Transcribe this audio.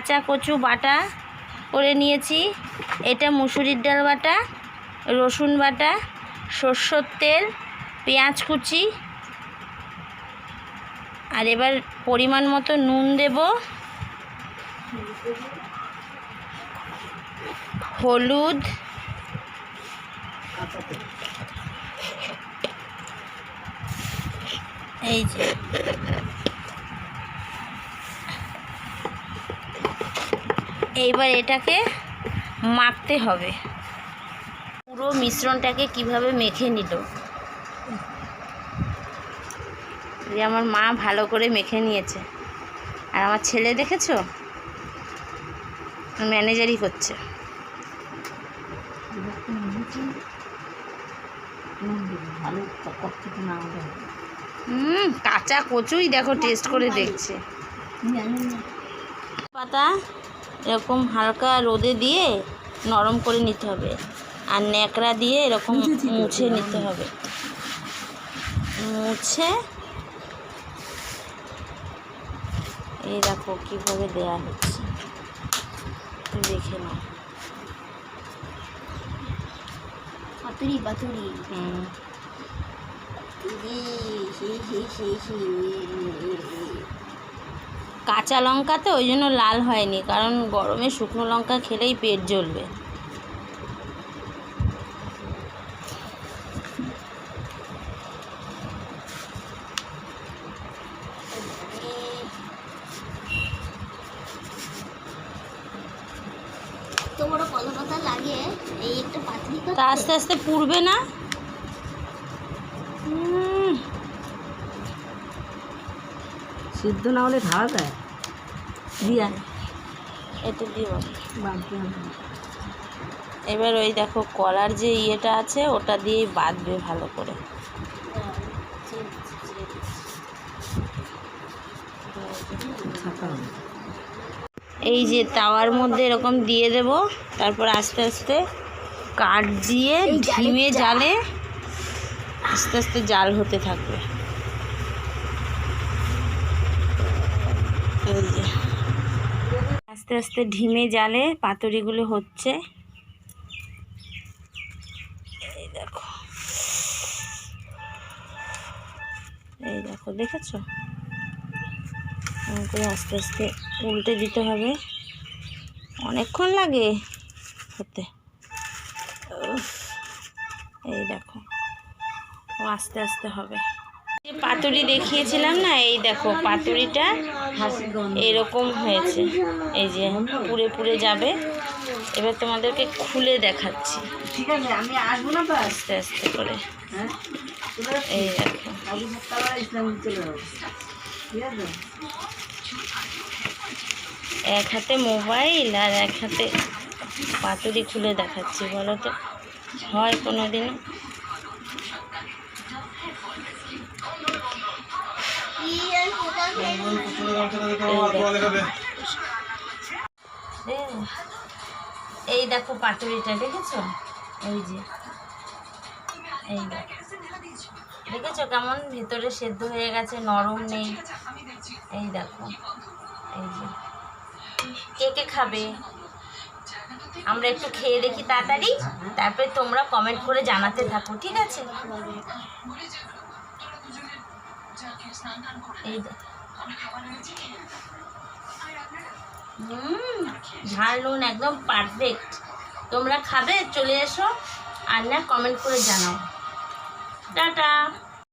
কাঁচা কচু বাটা করে নিয়েছি। এটা মুসুরির ডাল বাটা, রসুন বাটা, সর্ষের তেল, পেঁয়াজ কুচি। আর এবার পরিমাণ মতো নুন দেব। হলুদ। এই যে। এইবার এটাকে মাখতে হবে। পুরো মিশ্রণটাকে কীভাবে মেখে নিল? যে আমার মা ভালো করে মেখে নিয়েছে। আর আমার ছেলে দেখেছ? ম্যানেজারই করছে। হুম কাঁচা কচুই দেখো টেস্ট করে দেখছে। পাতা এরকম হালকা রোদে দিয়ে নরম করে নিতে হবে। আর ন্যাকড়া দিয়ে এরকম মুছে নিতে হবে। মুছে এই দেখো কীভাবে দেয়া হচ্ছে। দেখে নাও। পাতুরি পাতুরি। হুম। কাঁচা লঙ্কাতে ওই জন্য লাল হয়নি কারণ গরমে শুকনো লঙ্কা খেলেই পেট জ্বলবে। তো তা আস্তে আস্তে পুড়বে না? সিদ্ধ না হলে ঢালা দেয়। দিয়া হবে। এবার ওই দেখো কলার যে ইয়েটা আছে ওটা দিয়েই বাঁধবে ভালো করে। এই যে তাওয়ার মধ্যে এরকম দিয়ে দেব তারপর আস্তে আস্তে কাঠ দিয়ে ধিমে জালে আস্তে আস্তে জাল হতে থাকবে। এই যে। আস্তে আস্তে ধিমে জালে পাতুরিগুলো হচ্ছে। এই দেখো। এই দেখো, দেখেছ? করে আস্তে আস্তে উল্টে দিতে হবে। অনেকক্ষণ লাগে হতে এই দেখো আস্তে আস্তে হবে। যে পাতুরি দেখিয়েছিলাম না এই দেখো পাতুরিটা এরকম হয়েছে। এই যে পুড়ে পুড়ে যাবে। এবার তোমাদেরকে খুলে দেখাচ্ছি। ঠিক আছে আমি আসব না আস্তে আস্তে করে। হ্যাঁ? এই দেখো। এক হাতে মোবাইল আর এক হাতে পাতুরি খুলে দেখাচ্ছি বলো তো? হয় কোনো দিন এই দেখো পাতুরিটা, দেখেছ? এই যে। এই দেখেছ কেমন? ভেতরে সেদ্ধ হয়ে গেছে, নরম নেই। এই দেখো। এই যে। কে কে খাবে? আমরা একটু খেয়ে দেখি তাড়াতাড়ি। তারপরে তোমরা কমেন্ট করে জানাতে থাকো, ঠিক আছে? ঝাল নুন একদম পারফেক্ট তোমরা খাবে, চলে এসো। আর না কমেন্ট করে জানাও। টাটা।